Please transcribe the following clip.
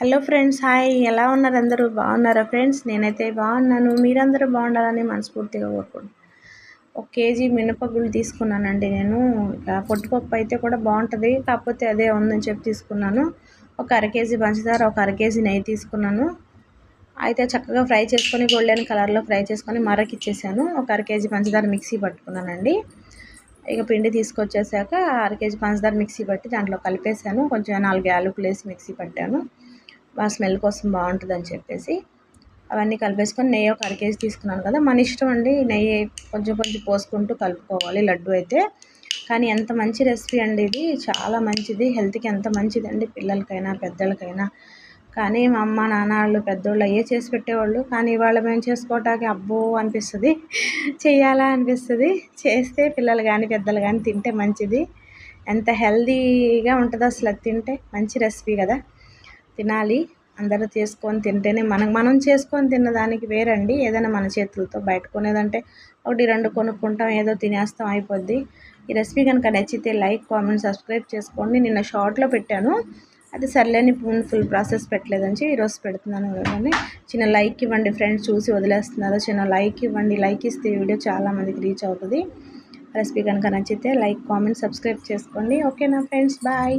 Hello friends hi. ఎలా ఉన్నారు అందరూ? బాగున్నారా ఫ్రెండ్స్? నేనైతే బాగున్నాను. మీరందరూ బాగుండాలని మనస్ఫూర్తిగా కోరుకుంటున్నాను. ఒక కేజీ మినపగుళ్ళు తీసుకున్నానండి నేను. ఇక పొట్టుపప్పు అయితే కూడా బాగుంటుంది. కాకపోతే అదే ఉందని చెప్పి తీసుకున్నాను. ఒక అర కేజీ పంచదార ఒక అర కేజీ నెయ్యి తీసుకున్నాను. అయితే చక్కగా ఫ్రై చేసుకొని గోల్డెన్ కలర్లో ఫ్రై చేసుకొని మరకిచ్చేసాను ఒక అర కేజీ పంచదార మిక్సీ పట్టుకున్నానండి. ఇక పిండి తీసుకొచ్చేసాక అర కేజీ పంచదార మిక్సీ పట్టి దాంట్లో కలిపేసాను. కొంచెం నాలుగు యాలకులు వేసి మిక్సీ పట్టాను. బాగా స్మెల్ కోసం బాగుంటుందని చెప్పేసి అవన్నీ కలిపేసుకొని నెయ్యి ఒక అరకేజీ తీసుకున్నాను కదా మన ఇష్టం అండి. నెయ్యి కొంచెం కొంచెం పోసుకుంటూ కలుపుకోవాలి లడ్డు అయితే. కానీ ఎంత మంచి రెసిపీ అండి ఇది. చాలా మంచిది. హెల్త్కి ఎంత మంచిదండి పిల్లలకైనా పెద్దలకైనా. కానీ మా అమ్మ నాన్న వాళ్ళు పెద్దోళ్ళు అయ్యే చేసి పెట్టేవాళ్ళు. కానీ ఇవాళ మేము చేసుకోవటానికి అబ్బో అనిపిస్తుంది. చేయాలా అనిపిస్తుంది. చేస్తే పిల్లలు కానీ పెద్దలు కానీ తింటే మంచిది. ఎంత హెల్దీగా ఉంటుంది అసలు తింటే మంచి రెసిపీ కదా. తినాలి. అందరూ చేసుకొని తింటేనే మనం మనం చేసుకొని తిన్నదానికి వేరండి. ఏదైనా మన చేతులతో బయట కొనేదంటే ఒకటి రెండు కొనుక్కుంటాం ఏదో తినేస్తాం అయిపోద్ది. ఈ రెసిపీ కనుక నచ్చితే లైక్ కామెంట్ సబ్స్క్రైబ్ చేసుకోండి. నిన్న షార్ట్లో పెట్టాను. అది సర్లేని ఫుల్ ప్రాసెస్ పెట్టలేదని ఈరోజు పెడుతున్నాను కానీ చిన్న లైక్ ఇవ్వండి ఫ్రెండ్స్ చూసి వదిలేస్తున్నారు. చిన్న లైక్ ఇవ్వండి. లైక్ ఇస్తే వీడియో చాలామందికి రీచ్ అవుతుంది. రెసిపీ కనుక నచ్చితే లైక్ కామెంట్ సబ్స్క్రైబ్ చేసుకోండి. ఓకేనా ఫ్రెండ్స్? బాయ్.